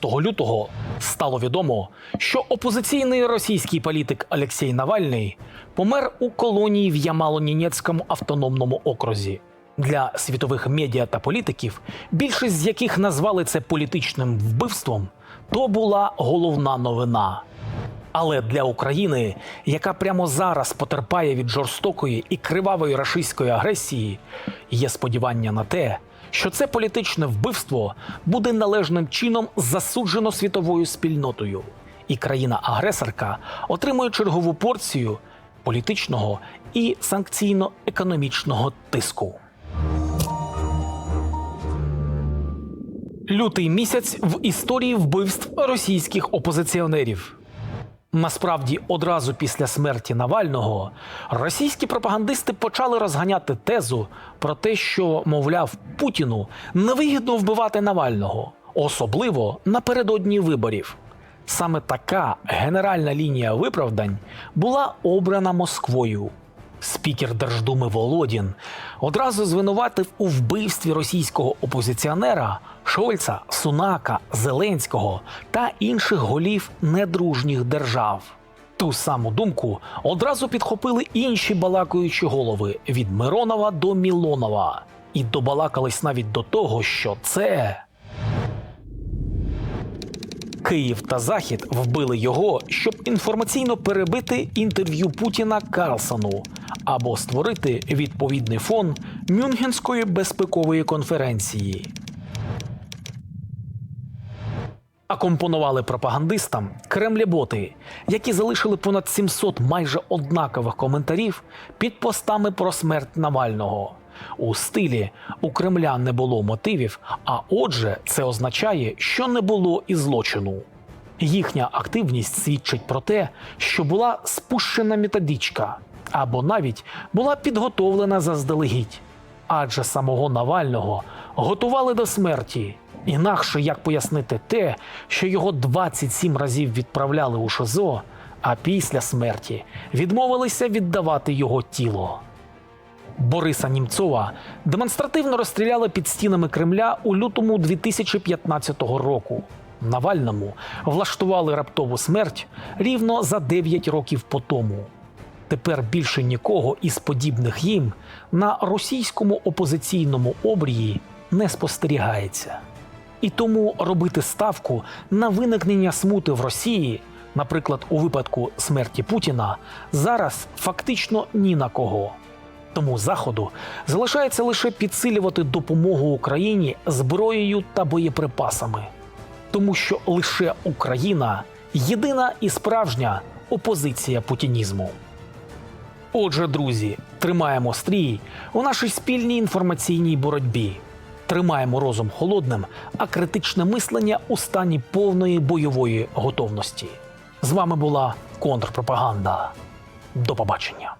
Того лютого стало відомо, що опозиційний російський політик Олексій Навальний помер у колонії в Ямало-Нінецькому автономному окрузі. Для світових медіа та політиків, більшість з яких назвали це політичним вбивством, то була головна новина. Але для України, яка прямо зараз потерпає від жорстокої і кривавої рашистської агресії, є сподівання на те, що це політичне вбивство буде належним чином засуджено світовою спільнотою, і країна-агресорка отримує чергову порцію політичного і санкційно-економічного тиску. Лютий місяць в історії вбивств російських опозиціонерів. Насправді, одразу після смерті Навального російські пропагандисти почали розганяти тезу про те, що, мовляв, Путіну невигідно вбивати Навального, особливо напередодні виборів. Саме така генеральна лінія виправдань була обрана Москвою. Спікер Держдуми Володін одразу звинуватив у вбивстві російського опозиціонера Шольца, Сунака, Зеленського та інших голів недружніх держав. Ту саму думку одразу підхопили інші балакаючі голови від Миронова до Мілонова, і добалакались навіть до того, що це Київ та Захід вбили його, щоб інформаційно перебити інтерв'ю Путіна Карлсону або створити відповідний фон Мюнхенської безпекової конференції. Акомпонували пропагандистам кремлєботи, які залишили понад 700 майже однакових коментарів під постами про смерть Навального. У стилі у Кремля не було мотивів, а отже, це означає, що не було і злочину. Їхня активність свідчить про те, що була спущена методичка, або навіть була підготовлена заздалегідь. Адже самого Навального готували до смерті. Інакше як пояснити те, що його 27 разів відправляли у ШИЗО, а після смерті відмовилися віддавати його тіло. Бориса Німцова демонстративно розстріляли під стінами Кремля у лютому 2015 року. Навальному влаштували раптову смерть рівно за 9 років по тому. Тепер більше нікого із подібних їм на російському опозиційному обрії не спостерігається. І тому робити ставку на виникнення смути в Росії, наприклад, у випадку смерті Путіна, зараз фактично ні на кого. Тому Заходу залишається лише підсилювати допомогу Україні зброєю та боєприпасами, тому що лише Україна єдина і справжня опозиція путінізму. Отже, друзі, тримаємо стрій у нашій спільній інформаційній боротьбі. Тримаємо розум холодним, а критичне мислення у стані повної бойової готовності. З вами була контрпропаганда. До побачення.